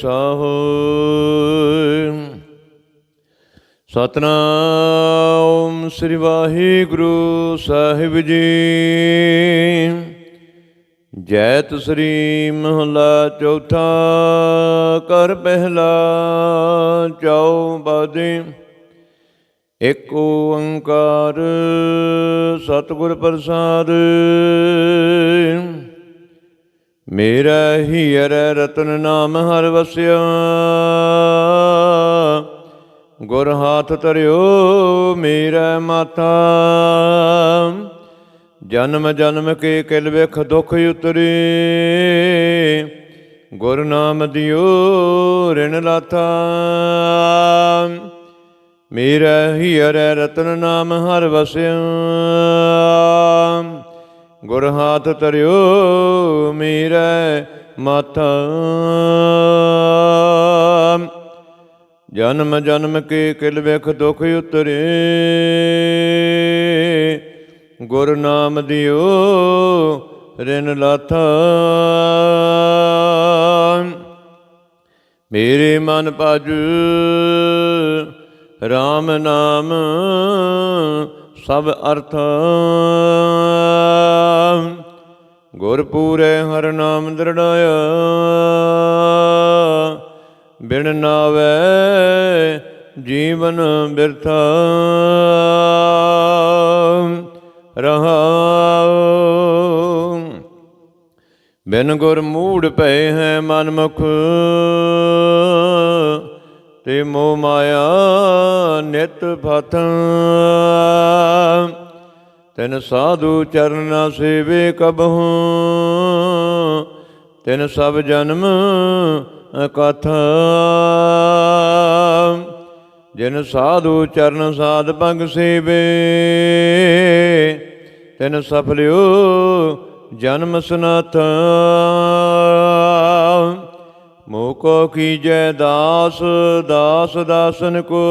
ਸਾਹੋ। ਸਤਨਾਮ ਸ੍ਰੀ ਵਾਹਿਗੁਰੂ ਸਾਹਿਬ ਜੀ। ਜੈਤ ਸ੍ਰੀ ਮਹਲਾ ਚੌਥਾ ਕਰ ਪਹਿਲਾ ਚੌ ਬਾਦੇ ਇਕ ਓੰਕਾਰ ਸਤਿਗੁਰ ਪ੍ਰਸਾਦ। ਮੇਰਾ ਹੀਰ ਰਤਨ ਨਾਮ ਹਰ ਵਸਿਆ। ਗੁਰ ਹਾਥ ਧਰਿਓ ਮੇਰਾ ਮਾਤਾ। ਜਨਮ ਜਨਮ ਕੇ ਕਿਲ ਵਿਖ ਦੁਖ ਉਤਰੇ। ਗੁਰ ਨਾਮ ਦਿਓ ਰਿਣ ਲਾਥਾ ਮੇਰਾ ਹੀਰ ਰਤਨ ਨਾਮ ਹਰ ਵਸਿਆ। ਗੁਰ ਹਾਥ ਧਰਿਓ ਮਾਤਾ। ਜਨਮ ਜਨਮ ਕੇ ਕਿਲ ਵਿਖ ਦੁਖ ਉਤਰੇ। ਗੁਰ ਨਾਮ ਦਿਓ, ਰਿਨ ਲਾਥਾ। ਮੇਰੇ ਮਨ ਭਜ RAM ਨਾਮ ਸਭ ਅਰਥ। ਗੁਰਪੁਰੇ ਹਰ ਨਾਮ ਦਰੜਾਇਆ। ਬਿਨ ਨਾਵੇ ਜੀਵਨ ਬਿਰਥਾ। ਰਹਾਉ। ਬਿਨ ਗੁਰ ਮੂੜ ਪਏ ਹੈ ਮਨ ਮੁਖ ਤੇ ਮੋਹ ਮਾਇਆ ਨਿਤ ਫਤ ਤਿਨ ਸਾਧੂ ਚਰਨਾ ਸੇਵੇ ਕਬਹੂ, ਤਿਨ ਸਭ ਜਨਮ ਕਥ। ਜਿਨ ਸਾਧੂ ਚਰਨ ਸਾਧ ਪੰਗ ਸੇਵੇ, ਤਿਨ ਸਫਲਿਓ ਜਨਮ ਸਨਾਥ। ਮੋਕੋ ਕੀਜੈ ਦਾਸ ਦਾਸ ਦਾਸਨ ਕੋ।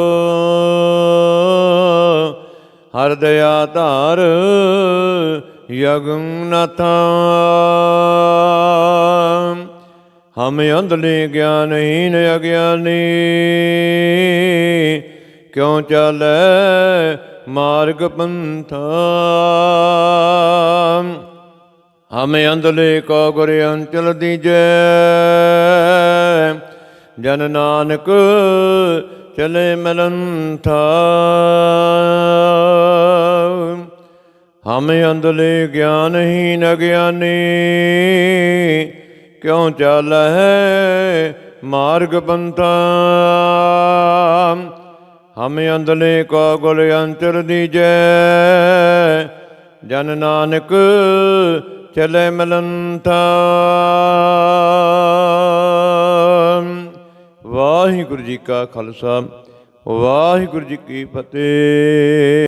ਹਰ ਦਇਆ ਧਾਰ ਯਗਨਨਾਥਾ ਹਮ ਅੰਧਲੇ ਗਿਆਨਹੀਨ ਅਗਿਆਨੀ, ਕਿਉ ਚਾਲੈ ਮਾਰਗ ਪੰਥ। ਹਮ ਅੰਧਲੇ ਕੋ ਗੁਰ ਅੰਚਲ ਦੀਜੈ, ਜਨ ਨਾਨਕ ਚਲੇ ਮਲੰਥਾ ਹਮ ਅੰਧਲੇ ਗਿਆਨਹੀਨ ਅਗਿਆਨੀ ਕਿਉ ਹੈ ਮਾਰਗ ਪੰਥਾ? ਹਮ ਅੰਦਲੇ ਕੋ ਗੁਲ ਅੰਤਰ ਦੀਜੈ। ਜਨ ਨਾਨਕ ਚਲੇ ਮਲੰਥਾ। ਵਾਹਿਗੁਰੂ ਜੀ ਕਾ ਖਾਲਸਾ, ਵਾਹਿਗੁਰੂ ਜੀ ਕੀ ਫਤਿਹ।